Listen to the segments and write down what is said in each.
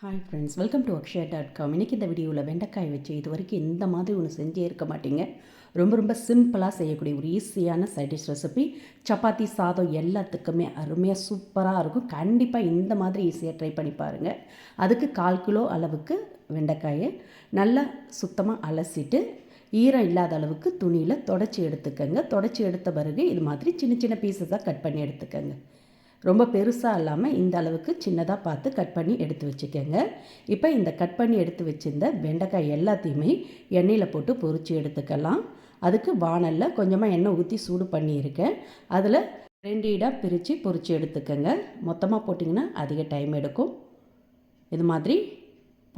Hi friends welcome to Akshaya dot com இன்றைக்கி இந்த வீடியோவில் வெண்டைக்காய் வச்சு இது வரைக்கும் இந்த மாதிரி ஒன்று செஞ்சே இருக்க மாட்டீங்க. ரொம்ப ரொம்ப சிம்பிளாக செய்யக்கூடிய ஒரு ஈஸியான சைடிஷ் ரெசிபி சப்பாத்தி சாதம் எல்லாத்துக்குமே அருமையாக சூப்பராக இருக்கும். கண்டிப்பாக இந்த மாதிரி ஈஸியாக ட்ரை பண்ணி பாருங்கள் அதுக்கு கால் கிலோ அளவுக்கு வெண்டைக்காயை நல்லா சுத்தமாக அலசிட்டு ஈரம் இல்லாத அளவுக்கு துணியில் தொடச்சி எடுத்துக்கோங்க. தொடச்சி எடுத்த பிறகு இது மாதிரி சின்ன சின்ன பீஸஸாக கட் பண்ணி எடுத்துக்கோங்க. ரொம்ப பெருசாக இல்லாமல் இந்த அளவுக்கு சின்னதாக பார்த்து கட் பண்ணி எடுத்து வச்சுக்கோங்க. இப்போ இந்த கட் பண்ணி எடுத்து வச்சுருந்த வெண்டைக்காய் எல்லாத்தையுமே எண்ணெயில் போட்டு பொறிச்சு எடுத்துக்கலாம். அதுக்கு வானலில் கொஞ்சமாக எண்ணெய் ஊற்றி சூடு பண்ணியிருக்கேன். அதில் ரெண்டு இடாக பிரித்து பொறிச்சு எடுத்துக்கோங்க. மொத்தமாக போட்டிங்கன்னா அதிக டைம் எடுக்கும். இது மாதிரி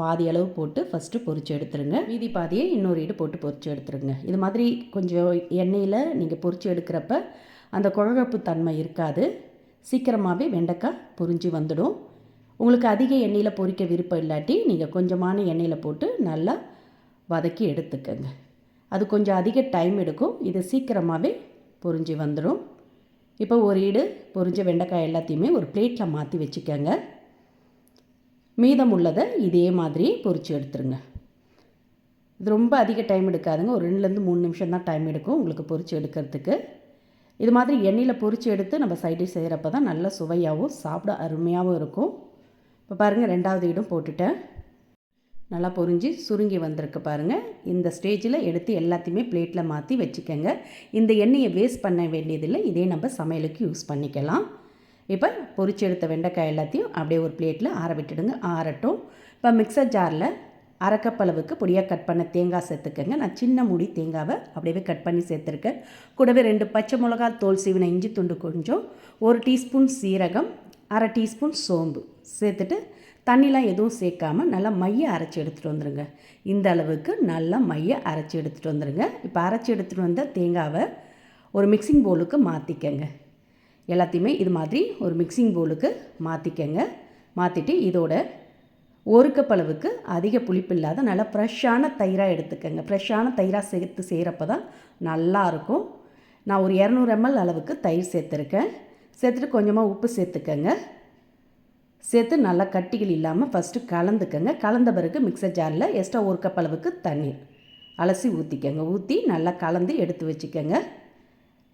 பாதி அளவு போட்டு ஃபஸ்ட்டு பொறிச்சு எடுத்துருங்க. மீதி பாதியை இன்னொரு ஈடு போட்டு பொறிச்சு எடுத்துருங்க. இது மாதிரி கொஞ்சம் எண்ணெயில் நீங்கள் பொறிச்சு எடுக்கிறப்ப அந்த குழகப்பு தன்மை இருக்காது. சீக்கிரமாகவே வெண்டைக்காய் பொரிஞ்சு வந்துடும். உங்களுக்கு அதிக எண்ணெயில் பொரிக்க விருப்பம் இல்லாட்டி நீங்கள் கொஞ்சமான எண்ணெயில் போட்டு நல்லா வதக்கி எடுத்துக்கங்க. அது கொஞ்சம் அதிக டைம் எடுக்கும். இது சீக்கிரமாகவே பொரிஞ்சு வந்துடும். இப்போ ஒரு ஈடு பொரிஞ்ச வெண்டைக்காய் எல்லாத்தையுமே ஒரு பிளேட்டில் மாற்றி வச்சுக்கோங்க. மீதம் உள்ளதை இதே மாதிரி பொரித்து எடுத்துருங்க. இது ரொம்ப அதிக டைம் எடுக்காதுங்க. ஒரு ரெண்டுலேருந்து மூணு நிமிஷம் தான் டைம் எடுக்கும் உங்களுக்கு பொரித்து எடுக்கிறதுக்கு. இது மாதிரி எண்ணெயில் பொறிச்சு எடுத்து நம்ம சைடு செய்கிறப்ப தான் நல்ல சுவையாகவும் சாப்பிட அருமையாகவும் இருக்கும். இப்போ பாருங்கள் ரெண்டாவது இடம் போட்டுட்டேன். நல்லா பொறிஞ்சு சுருங்கி வந்திருக்கு பாருங்கள் இந்த ஸ்டேஜில் எடுத்து எல்லாத்தையுமே பிளேட்டில் மாற்றி வச்சுக்கோங்க. இந்த எண்ணெயை வேஸ்ட் பண்ண வேண்டியதில்லை. இதே நம்ம சமையலுக்கு யூஸ் பண்ணிக்கலாம். இப்போ பொறிச்சு எடுத்த வெண்டைக்காய் எல்லாத்தையும் அப்படியே ஒரு பிளேட்டில் ஆற விட்டுடுங்க. ஆறட்டும். இப்போ மிக்சர் ஜாரில் அரைக்கப்பளவுக்கு பொடியாக கட் பண்ண தேங்காய் சேர்த்துக்கங்க. நான் சின்ன முடி தேங்காவை அப்படியே கட் பண்ணி சேர்த்துருக்கேன். கூடவே ரெண்டு பச்சை மிளகா தோல் சீவின இஞ்சி துண்டு கொஞ்சம் ஒரு டீஸ்பூன் சீரகம் அரை டீஸ்பூன் சோம்பு சேர்த்துட்டு தண்ணிலாம் எதுவும் சேர்க்காமல் நல்லா மைய அரைச்சி எடுத்துகிட்டு வந்துடுங்க இந்த அளவுக்கு நல்லா மைய அரைச்சி எடுத்துகிட்டு வந்துடுங்க இப்போ அரைச்சி எடுத்துகிட்டு வந்த தேங்காவை ஒரு மிக்சிங் போலுக்கு மாற்றிக்கங்க எல்லாத்தையுமே இது மாதிரி ஒரு மிக்சிங் போலுக்கு மாற்றிக்கங்க மாற்றிட்டு இதோட ஒரு கப் அளவுக்கு அதிக புளிப்பு இல்லாத நல்லா ஃப்ரெஷ்ஷான தயிராக எடுத்துக்கோங்க. ஃப்ரெஷ்ஷான தயிராக சேர்த்து செய்கிறப்ப தான் நல்லாயிருக்கும் நான் ஒரு இரநூறு எம்எல் அளவுக்கு தயிர் சேர்த்துருக்கேன். சேர்த்துட்டு கொஞ்சமாக உப்பு சேர்த்துக்கோங்க. சேர்த்து நல்லா கட்டிகள் இல்லாமல் ஃபஸ்ட்டு கலந்துக்கங்க. கலந்த பிறகு மிக்சர் ஜாரில் எக்ஸ்ட்ரா ஒரு கப் அளவுக்கு தண்ணீர் அலசி ஊற்றிக்கங்க ஊற்றி நல்லா கலந்து எடுத்து வச்சுக்கோங்க.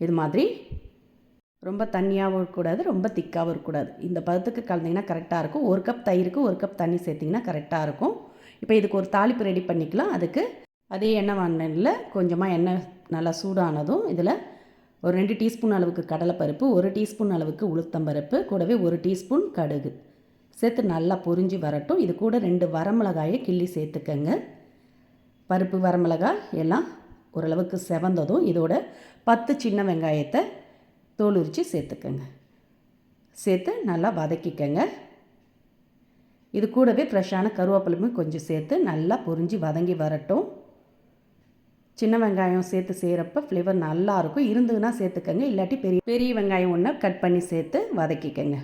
இது மாதிரி ரொம்ப தண்ணியாகவும் இருக்கக்கூடாது ரொம்ப திக்காகவும் இருக்கக்கூடாது. இந்த பதத்துக்கு கலந்திங்கன்னா கரெக்டாக இருக்கும். ஒரு கப் தயிருக்கு ஒரு கப் தண்ணி சேர்த்திங்கன்னா கரெக்டாக இருக்கும். இப்போ இதுக்கு ஒரு தாளிப்பு ரெடி பண்ணிக்கலாம். அதுக்கு அதே எண்ணெய் வாங்கினில் கொஞ்சமாக எண்ணெய் நல்லா சூடானதும் இதில் ஒரு ரெண்டு டீஸ்பூன் அளவுக்கு கடலைப்பருப்பு ஒரு டீஸ்பூன் அளவுக்கு உளுத்தம்பருப்பு கூடவே ஒரு டீஸ்பூன் கடுகு. சேர்த்து நல்லா பொரிஞ்சு வரட்டும். இது கூட ரெண்டு வரமிளகாயை கிள்ளி சேர்த்துக்கங்க. பருப்பு வரமிளகாய் எல்லாம் ஓரளவுக்கு செவந்ததும் இதோட பத்து சின்ன வெங்காயத்தை தோல் உரித்து சேர்த்துக்கங்க. சேர்த்து நல்லா வதக்கிக்கங்க. இது கூடவே ஃப்ரெஷ்ஷான கருவேப்பிலையுமே கொஞ்சம் சேர்த்து நல்லா பொரிஞ்சு வதங்கி வரட்டும். சின்ன வெங்காயம் சேர்த்து செய்கிறப்ப ஃப்ளேவர் நல்லாயிருக்கும் இருந்ததுன்னா சேர்த்துக்கங்க. இல்லாட்டி பெரிய பெரிய வெங்காயம் ஒன்று கட் பண்ணி சேர்த்து வதக்கிக்கங்க.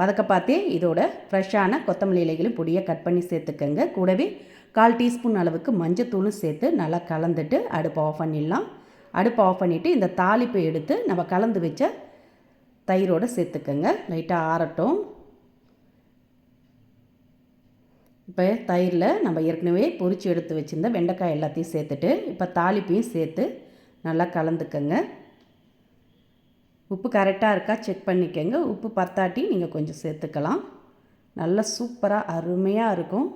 வதக்க பார்த்தே இதோட ஃப்ரெஷ்ஷான கொத்தமல்லி இலைகளும் பொடியாக கட் பண்ணி சேர்த்துக்கங்க. கூடவே கால் டீஸ்பூன் அளவுக்கு மஞ்சத்தூளும் சேர்த்து நல்லா கலந்துட்டு அடுப்பு ஆஃப் பண்ணிடலாம். அடுப்பை ஆஃப் பண்ணிவிட்டு இந்த தாளிப்பை எடுத்து நம்ம கலந்து வச்ச தயிரோடு சேர்த்துக்கோங்க. லைட்டாக ஆறட்டும். இப்போ தயிரில் நம்ம ஏற்கனவே பொறிச்சு எடுத்து வச்சுருந்த வெண்டைக்காய் எல்லாத்தையும் சேர்த்துட்டு இப்போ தாளிப்பையும் சேர்த்து நல்லா கலந்துக்கங்க. உப்பு கரெக்டாக இருக்கா செக் பண்ணிக்கோங்க. உப்பு பத்தாட்டி நீங்கள் கொஞ்சம் சேர்த்துக்கலாம். நல்லா சூப்பராக அருமையாக இருக்கும்.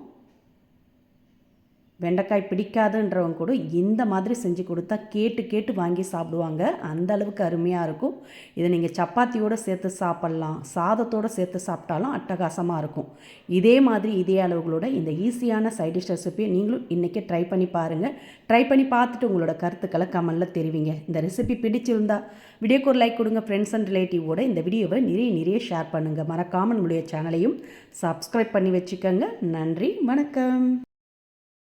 வெண்டைக்காய் பிடிக்காதுன்றவங்க கூட இந்த மாதிரி செஞ்சு கொடுத்தா கேட்டு கேட்டு வாங்கி சாப்பிடுவாங்க. அந்த அளவுக்கு அருமையாக இருக்கும். இதை நீங்கள் சப்பாத்தியோடு சேர்த்து சாப்பிட்லாம். சாதத்தோடு சேர்த்து சாப்பிட்டாலும் அட்டகாசமாக இருக்கும். இதே மாதிரி இதே அளவுகளோட இந்த ஈஸியான சைடிஷ் ரெசிபியை நீங்களும் இன்றைக்கி ட்ரை பண்ணி பாருங்கள் ட்ரை பண்ணி பார்த்துட்டு உங்களோட கருத்துக்களை கமலில் தெரிவிங்க. இந்த ரெசிபி பிடிச்சிருந்தா வீடியோக்கு ஒரு லைக் கொடுங்க. ஃப்ரெண்ட்ஸ் அண்ட் ரிலேட்டிவோட இந்த வீடியோவை நிறைய நிறைய ஷேர் பண்ணுங்கள் மறக்காமல் நம்முடைய சேனலையும் சப்ஸ்கிரைப் பண்ணி வச்சுக்கோங்க. நன்றி வணக்கம்.